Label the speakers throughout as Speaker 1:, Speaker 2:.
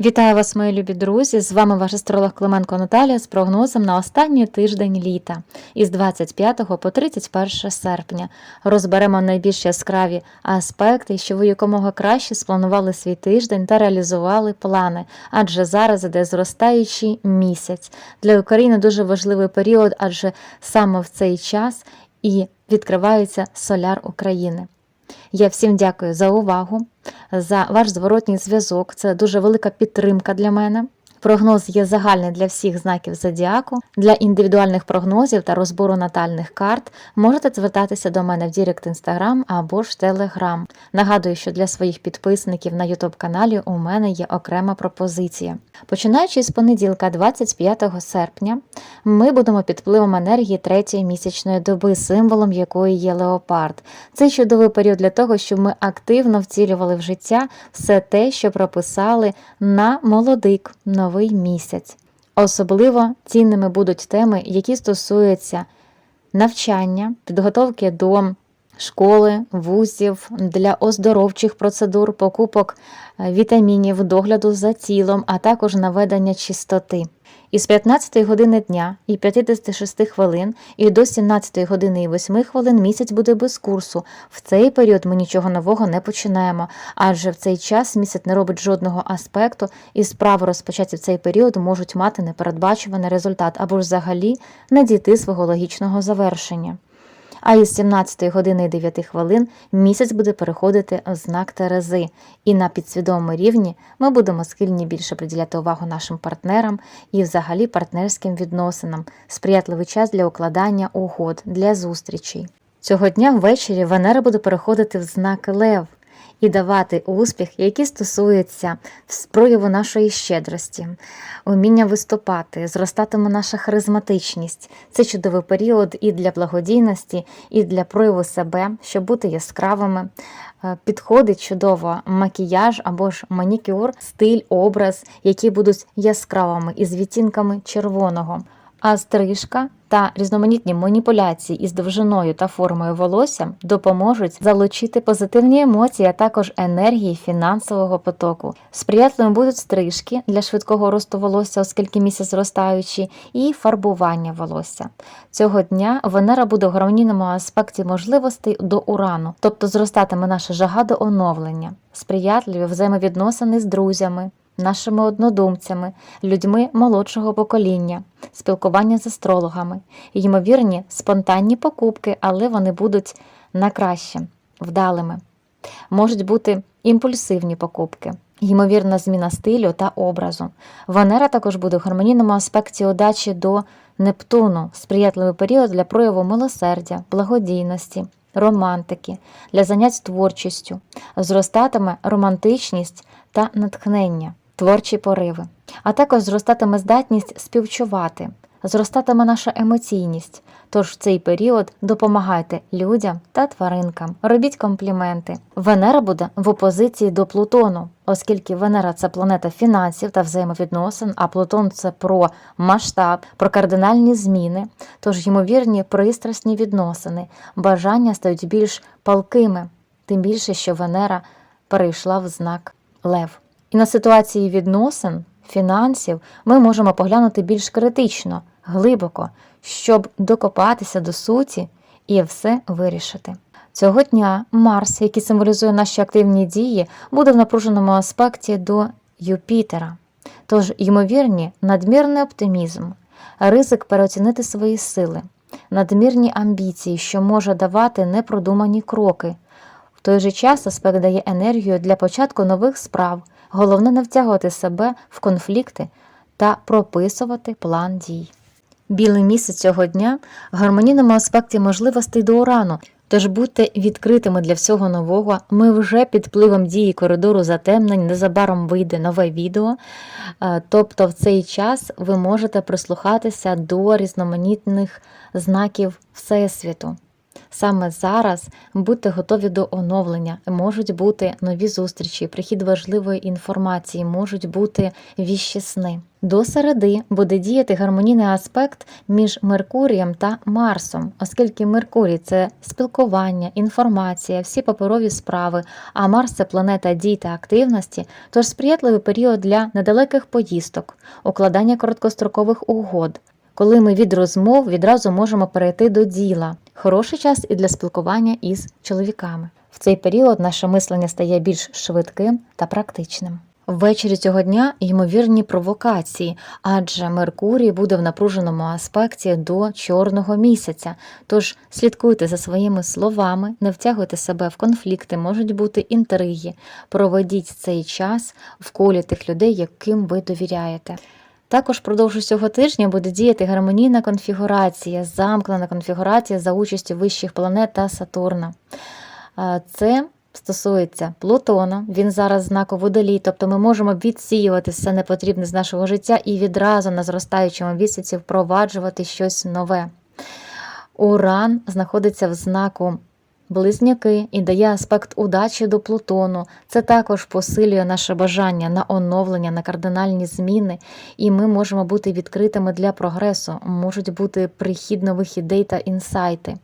Speaker 1: Вітаю вас, мої любі друзі! З вами ваш астролог Клименко Наталія з прогнозом на останній тиждень літа із 25 по 31 серпня. Розберемо найбільш яскраві аспекти, що ви якомога краще спланували свій тиждень та реалізували плани, адже зараз іде зростаючий місяць. Для України дуже важливий період, адже саме в цей час і відкривається соляр України. Я всім дякую за увагу, за ваш зворотній зв'язок. Це дуже велика підтримка для мене. Прогноз є загальний для всіх знаків зодіаку. Для індивідуальних прогнозів та розбору натальних карт можете звертатися до мене в Дірект Інстаграм або ж Телеграм. Нагадую, що для своїх підписників на YouTube каналі у мене є окрема пропозиція. Починаючи з понеділка, 25 серпня, ми будемо під впливом енергії третьої місячної доби, символом якої є леопард. Це чудовий період для того, щоб ми активно вцілювали в життя все те, що прописали на молодик, новий місяць. Особливо цінними будуть теми, які стосуються навчання, підготовки до школи, вузів, для оздоровчих процедур, покупок е, вітамінів, догляду за тілом, а також наведення чистоти. Із 15 години дня і 56 хвилин і до 17 години і 8 хвилин місяць буде без курсу. В цей період ми нічого нового не починаємо, адже в цей час місяць не робить жодного аспекту, і справи розпочаті в цей період можуть мати непередбачуваний результат або ж взагалі не дійти свого логічного завершення. А із 17 години і 9 хвилин місяць буде переходити в знак Терези, і на підсвідомому рівні ми будемо схильні більше приділяти увагу нашим партнерам і взагалі партнерським відносинам, сприятливий час для укладання угод, для зустрічей. Цього дня ввечері Венера буде переходити в знак Лев і давати успіх, який стосується прояву нашої щедрості, уміння виступати, зростатиме наша харизматичність. Це чудовий період і для благодійності, і для прояву себе, щоб бути яскравими. Е, Підходить чудово макіяж або ж манікюр, стиль, образ, які будуть яскравими із відтінками червоного. А стрижка та різноманітні маніпуляції із довжиною та формою волосся допоможуть залучити позитивні емоції, а також енергії фінансового потоку. Сприятливими будуть стрижки для швидкого росту волосся, оскільки місяць зростаючий, і фарбування волосся. Цього дня Венера буде в гармонійному аспекті можливостей до урану, тобто зростатиме наша жага до оновлення, сприятливі взаємовідносини з друзями нашими однодумцями, людьми молодшого покоління, спілкування з астрологами, ймовірні спонтанні покупки, але вони будуть на краще, вдалими. Можуть бути імпульсивні покупки, ймовірна зміна стилю та образу. Венера також буде в гармонійному аспекті удачі до Нептуну, сприятливий період для прояву милосердя, благодійності, романтики, для занять творчістю, зростатиме романтичність та натхнення творчі пориви, а також зростатиме здатність співчувати, зростатиме наша емоційність. Тож в цей період допомагайте людям та тваринкам, робіть компліменти. Венера буде в опозиції до Плутону, оскільки Венера це планета фінансів та взаємовідносин, а Плутон це про масштаб, про кардинальні зміни, тож ймовірні пристрасні відносини, бажання стають більш палкими, тим більше, що Венера перейшла в знак Лев. На ситуації відносин, фінансів ми можемо поглянути більш критично, глибоко, щоб докопатися до суті і все вирішити. Цього дня Марс, який символізує наші активні дії, буде в напруженому аспекті до Юпітера. Тож, ймовірні, надмірний оптимізм, ризик переоцінити свої сили, надмірні амбіції, що може давати непродумані кроки. В той же час аспект дає енергію для початку нових справ. Головне не втягувати себе в конфлікти та прописувати план дій. Білий місяць цього дня в гармонійному аспекті можливостей до урану, тож будьте відкритими для всього нового. Ми вже під впливом дії коридору затемнень, незабаром вийде нове відео. Е, Тобто в цей час ви можете прислухатися до різноманітних знаків Всесвіту. Саме зараз будьте готові до оновлення, можуть бути нові зустрічі, прихід важливої інформації, можуть бути віщі сни. До середи буде діяти гармонійний аспект між Меркурієм та Марсом, оскільки Меркурій це спілкування, інформація, всі паперові справи, а Марс це планета дій та активності, тож сприятливий період для недалеких поїздок, укладання короткострокових угод. Коли ми від розмов відразу можемо перейти до діла. Хороший час і для спілкування із чоловіками. В цей період наше мислення стає більш швидким та практичним. Ввечері цього дня ймовірні провокації, адже Меркурій буде в напруженому аспекті до чорного місяця. Тож слідкуйте за своїми словами, не втягуйте себе в конфлікти, можуть бути інтриги. Проведіть цей час в колі тих людей, яким ви довіряєте. Також впродовж цього тижня буде діяти гармонійна конфігурація, замкнена конфігурація за участю вищих планет та Сатурна. Це стосується Плутона, він зараз знаку водолій, тобто ми можемо відсіювати все непотрібне з нашого життя і відразу на зростаючому місяці впроваджувати щось нове. Уран знаходиться в знаку Близнюки і дає аспект удачі до Плутону. Це також посилює наше бажання на оновлення, на кардинальні зміни, і ми можемо бути відкритими для прогресу, можуть бути прихід нових ідей та інсайти.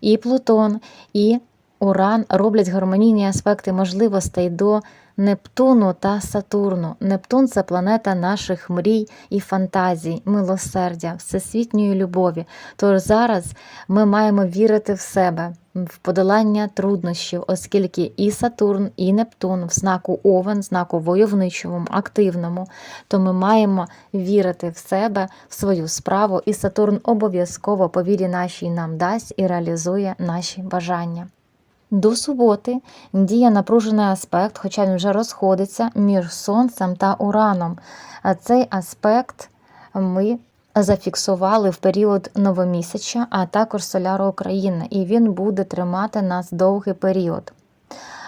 Speaker 1: І Плутон, і Уран роблять гармонійні аспекти можливостей до Нептуну та Сатурну. Нептун це планета наших мрій і фантазій, милосердя, всесвітньої любові. Тож зараз ми маємо вірити в себе, в подолання труднощів, оскільки і Сатурн, і Нептун в знаку Овен, знаку войовничому, активному, то ми маємо вірити в себе, в свою справу, і Сатурн обов'язково по вірі нашій нам дасть і реалізує наші бажання. До суботи діє напружений аспект, хоча він вже розходиться між Сонцем та Ураном. А Цей аспект ми зафіксували в період новомісяча, а також соляру України, і він буде тримати нас довгий період.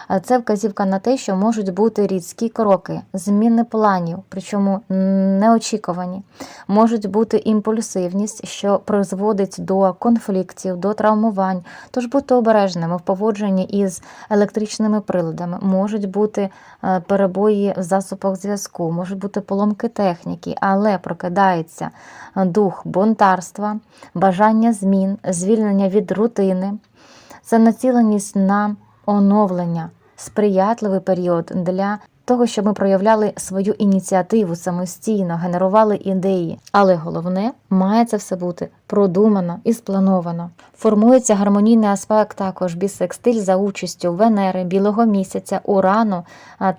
Speaker 1: А Це вказівка на те, що можуть бути різкі кроки, зміни планів, причому неочікувані, можуть бути імпульсивність, що призводить до конфліктів, до травмувань. Тож будьте обережними в поводженні із електричними приладами, можуть бути е, перебої в засобах зв'язку, можуть бути поломки техніки, але прокидається дух бунтарства, бажання змін, звільнення від рутини, це націленість на оновлення сприятливий період для того, щоб ми проявляли свою ініціативу самостійно, генерували ідеї. Але головне, має це все бути продумано і сплановано. Формується гармонійний аспект також бісекстиль за участю Венери, Білого місяця, Урану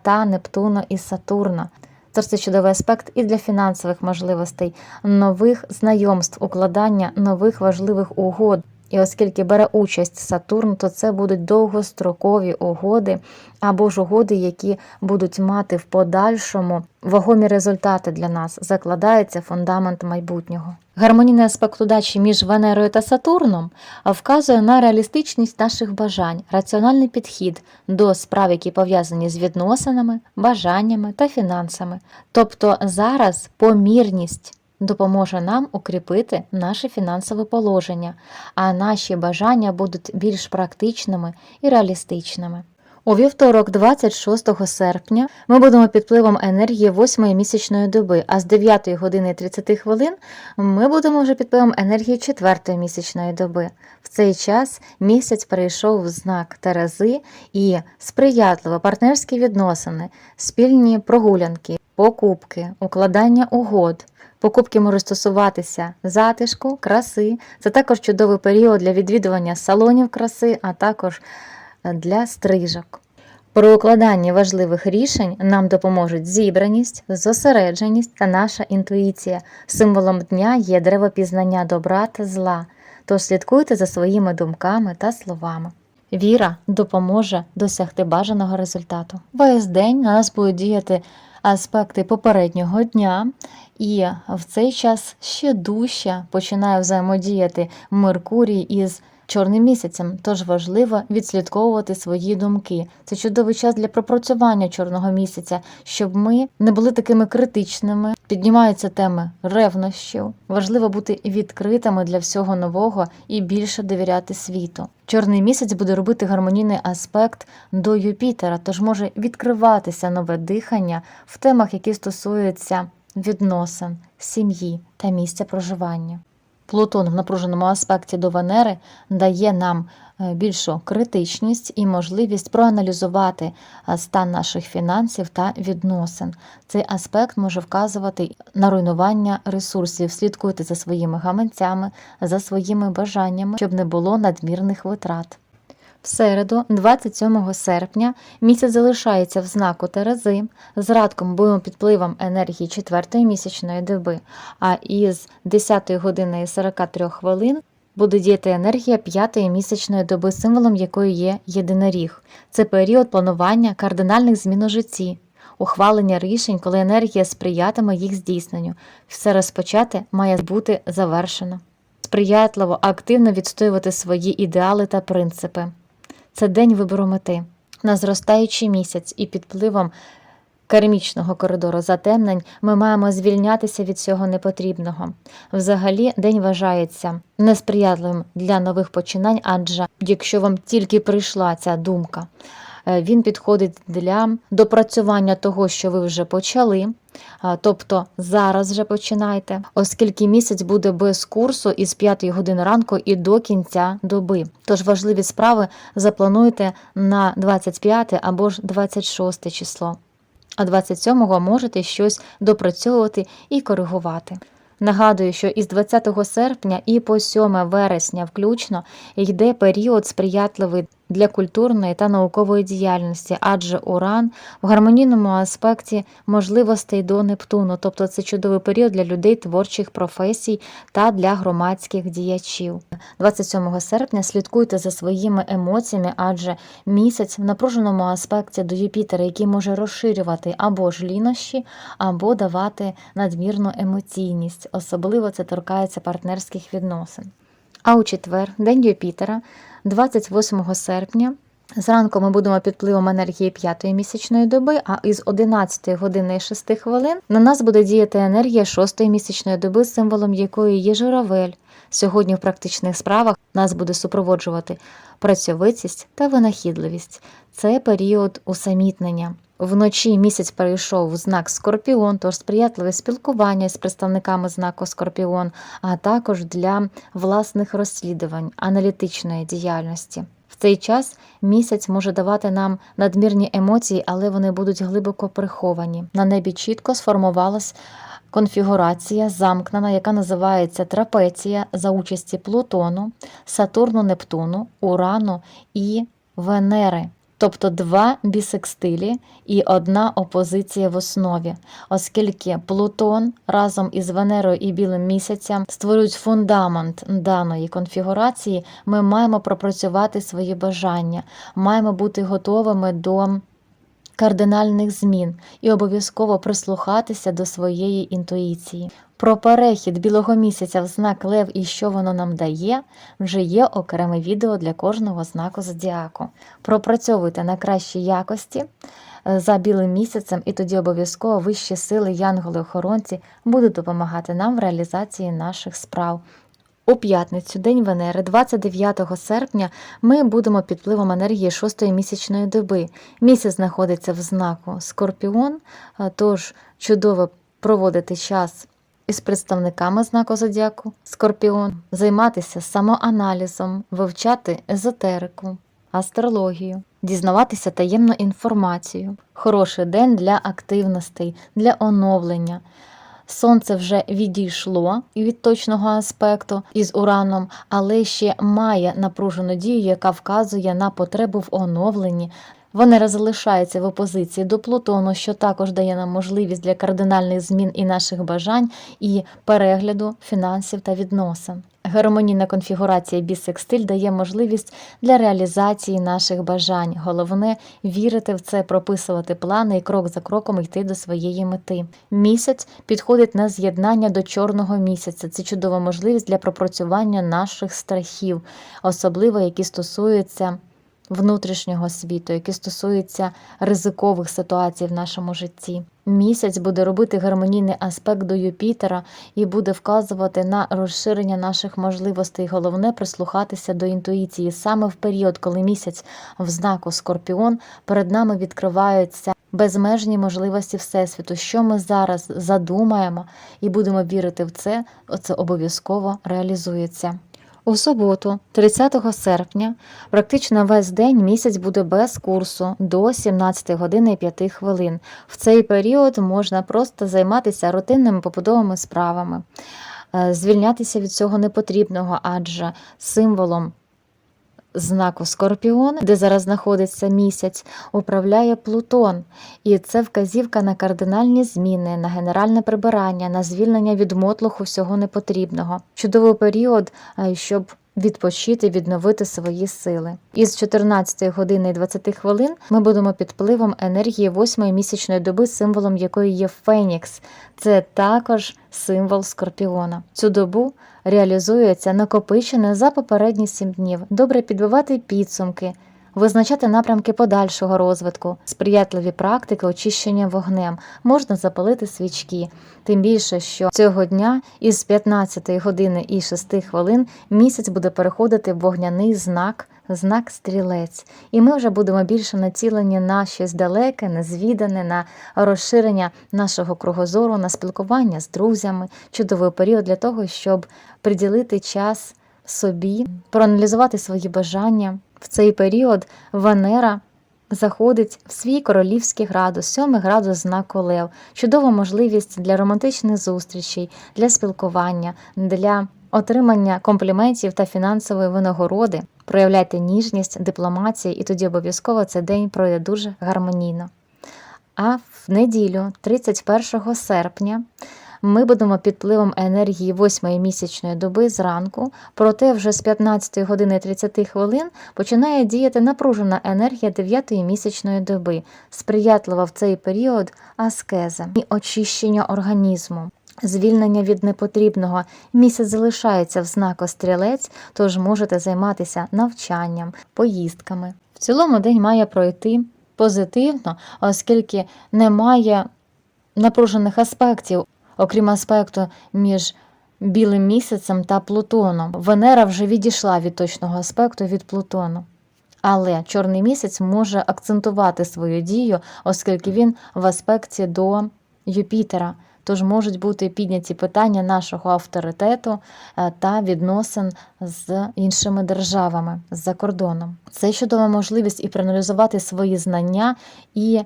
Speaker 1: та Нептуну і Сатурна. Тож це чудовий аспект і для фінансових можливостей, нових знайомств, укладання нових важливих угод. І оскільки бере участь Сатурн, то це будуть довгострокові угоди або ж угоди, які будуть мати в подальшому вагомі результати для нас. Закладається фундамент майбутнього. Гармонійний аспект удачі між Венерою та Сатурном вказує на реалістичність наших бажань, раціональний підхід до справ, які пов'язані з відносинами, бажаннями та фінансами. Тобто зараз помірність допоможе нам укріпити наше фінансове положення, а наші бажання будуть більш практичними і реалістичними. У вівторок, 26 серпня, ми будемо під впливом енергії 8 місячної доби, а з 9 години 30 хвилин ми будемо вже під впливом енергії 4 місячної доби. В цей час місяць перейшов в знак Терези і сприятливо партнерські відносини, спільні прогулянки, покупки, укладання угод. Покупки можуть стосуватися затишку, краси. Це також чудовий період для відвідування салонів краси, а також для стрижок. При укладанні важливих рішень нам допоможуть зібраність, зосередженість та наша інтуїція. Символом дня є дерево пізнання добра та зла, тож слідкуйте за своїми думками та словами. Віра допоможе досягти бажаного результату. Весь день на нас будуть діяти аспекти попереднього дня, і в цей час ще дужче починає взаємодіяти Меркурій із чорним місяцем, тож важливо відслідковувати свої думки. Це чудовий час для пропрацювання чорного місяця, щоб ми не були такими критичними. Піднімаються теми ревнощів. Важливо бути відкритими для всього нового і більше довіряти світу. Чорний місяць буде робити гармонійний аспект до Юпітера, тож може відкриватися нове дихання в темах, які стосуються відносин, сім'ї та місця проживання. Плутон в напруженому аспекті до Венери дає нам е, більшу критичність і можливість проаналізувати е, стан наших фінансів та відносин. Цей аспект може вказувати на руйнування ресурсів. Слідкуйте за своїми гаманцями, за своїми бажаннями, щоб не було надмірних витрат. В середу, 27 серпня, місяць залишається в знаку Терези. З радком будемо під впливом енергії четвертої місячної доби, а із 10 години 43 хвилин буде діяти енергія п'ятої місячної доби, символом якої є єдиноріг. Це період планування кардинальних змін у житті, ухвалення рішень, коли енергія сприятиме їх здійсненню. Все розпочати має бути завершено. Сприятливо, активно відстоювати свої ідеали та принципи. Це день вибору мети. На зростаючий місяць і під впливом кармічного коридору затемнень ми маємо звільнятися від цього непотрібного. Взагалі, день вважається несприятливим для нових починань, адже якщо вам тільки прийшла ця думка, він підходить для допрацювання того, що ви вже почали. Тобто зараз вже починайте, оскільки місяць буде без курсу із 5 години ранку і до кінця доби. Тож важливі справи заплануйте на 25 або ж 26 число. А 27-го можете щось допрацьовувати і коригувати. Нагадую, що із 20 серпня і по 7 вересня включно йде період сприятливий для культурної та наукової діяльності, адже уран в гармонійному аспекті можливостей до Нептуну, тобто це чудовий період для людей творчих професій та для громадських діячів. 27 серпня слідкуйте за своїми емоціями, адже місяць в напруженому аспекті до Юпітера, який може розширювати або ж лінощі, або давати надмірну емоційність. Особливо це торкається партнерських відносин. А у четвер, день Юпітера, 28 серпня. Зранку ми будемо під впливом енергії п'ятої місячної доби, а із 11 години і 6 хвилин на нас буде діяти енергія шостої місячної доби, символом якої є журавель. Сьогодні в практичних справах нас буде супроводжувати працьовитість та винахідливість. Це період усамітнення. Вночі місяць перейшов в знак Скорпіон, тож сприятливе спілкування з представниками знаку Скорпіон, а також для власних розслідувань, аналітичної діяльності. В цей час місяць може давати нам надмірні емоції, але вони будуть глибоко приховані. На небі чітко сформувалась конфігурація замкнена, яка називається трапеція за участі Плутону, Сатурну, Нептуну, Урану і Венери. Тобто два бісекстилі і одна опозиція в основі, оскільки Плутон разом із Венерою і Білим місяцем створюють фундамент даної конфігурації, ми маємо пропрацювати свої бажання, маємо бути готовими до кардинальних змін і обов'язково прислухатися до своєї інтуїції. Про перехід білого місяця в знак Лев і що воно нам дає, вже є окреме відео для кожного знаку зодіаку. Пропрацьовуйте на кращій якості е, за білим місяцем, і тоді обов'язково вищі сили, янголи-охоронці будуть допомагати нам в реалізації наших справ. У п'ятницю, День Венери, 29 серпня, ми будемо під впливом енергії шостої місячної доби. Місяць знаходиться в знаку Скорпіон, е, тож чудово проводити час із представниками знаку зодіаку Скорпіон, займатися самоаналізом, вивчати езотерику, астрологію, дізнаватися таємну інформацію. Хороший день для активностей, для оновлення. Сонце вже відійшло від точного аспекту із ураном, але ще має напружену дію, яка вказує на потребу в оновленні, Венера залишається в опозиції до Плутону, що також дає нам можливість для кардинальних змін і наших бажань, і перегляду фінансів та відносин. Гармонійна конфігурація бісекстиль дає можливість для реалізації наших бажань. Головне вірити в це, прописувати плани і крок за кроком йти до своєї мети. Місяць підходить на з'єднання до чорного місяця. Це чудова можливість для пропрацювання наших страхів, особливо які стосуються внутрішнього світу, які стосуються ризикових ситуацій в нашому житті. Місяць буде робити гармонійний аспект до Юпітера і буде вказувати на розширення наших можливостей. Головне прислухатися до інтуїції. Саме в період, коли місяць в знаку Скорпіон, перед нами відкриваються безмежні можливості Всесвіту. Що ми зараз задумаємо і будемо вірити в це, це обов'язково реалізується. У суботу, 30 серпня, практично весь день місяць буде без курсу до 17 години і 5 хвилин. В цей період можна просто займатися рутинними побудовими справами, Е, звільнятися від цього непотрібного, адже символом знаку Скорпіон, де зараз знаходиться місяць, управляє Плутон, і це вказівка на кардинальні зміни, на генеральне прибирання, на звільнення від мотлуху всього непотрібного. Чудовий період, щоб відпочити, відновити свої сили. Із 14 години і 20 хвилин ми будемо під впливом енергії восьмої місячної доби, символом якої є Фенікс. Це також символ Скорпіона. Цю добу реалізується накопичене за попередні сім днів. Добре підбивати підсумки. Визначати напрямки подальшого розвитку, сприятливі практики очищення вогнем, можна запалити свічки. Тим більше, що цього дня із 15 години і 6 хвилин місяць буде переходити в вогняний знак, знак стрілець. І ми вже будемо більше націлені на щось далеке, незвідане, на розширення нашого кругозору, на спілкування з друзями. Чудовий період для того, щоб приділити час собі, проаналізувати свої бажання. В цей період Венера заходить в свій королівський градус, сьомий градус знаку Лев. Чудова можливість для романтичних зустрічей, для спілкування, для отримання компліментів та фінансової винагороди. Проявляйте ніжність, дипломацію, і тоді обов'язково цей день пройде дуже гармонійно. А в неділю, 31 серпня, ми будемо під впливом енергії восьмої місячної доби зранку, проте вже з 15 години 30 хвилин починає діяти напружена енергія 9 місячної доби, сприятлива в цей період аскеза і очищення організму. Звільнення від непотрібного місяць залишається в знаку стрілець, тож можете займатися навчанням, поїздками. В цілому день має пройти позитивно, оскільки немає напружених аспектів, окрім аспекту між білим місяцем та Плутоном. Венера вже відійшла від точного аспекту від Плутону. Але чорний місяць може акцентувати свою дію, оскільки він в аспекті до Юпітера. Тож можуть бути підняті питання нашого авторитету е, та відносин з іншими державами за кордоном. Це чудова можливість і проаналізувати свої знання і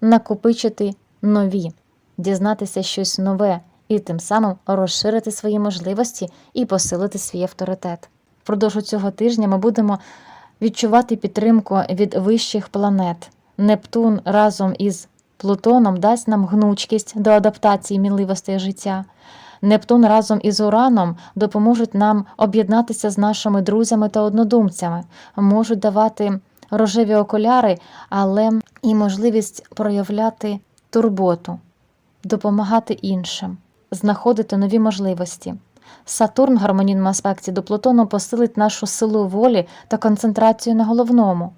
Speaker 1: накопичити нові, дізнатися щось нове і тим самим розширити свої можливості і посилити свій авторитет. Впродовж цього тижня ми будемо відчувати підтримку від вищих планет. Нептун разом із Плутоном дасть нам гнучкість до адаптації мінливостей життя. Нептун разом із Ураном допоможуть нам об'єднатися з нашими друзями та однодумцями, можуть давати рожеві окуляри, але і можливість проявляти турботу, допомагати іншим, знаходити нові можливості. Сатурн в гармонійному аспекті до Плутону посилить нашу силу волі та концентрацію на головному.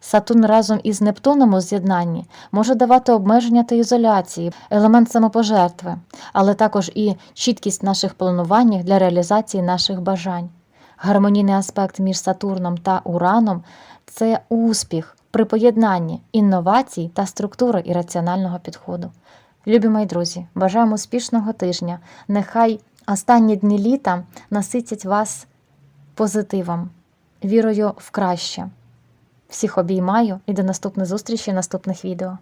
Speaker 1: Сатурн разом із Нептуном у з'єднанні може давати обмеження та ізоляції, елемент самопожертви, але також і чіткість наших планувань для реалізації наших бажань. Гармонійний аспект між Сатурном та Ураном це успіх при поєднанні інновацій та структури і раціонального підходу. Любі мої друзі, бажаємо успішного тижня. Нехай останні дні літа наситять вас позитивом, вірою в краще. Всіх обіймаю і до наступних зустрічей, наступних відео.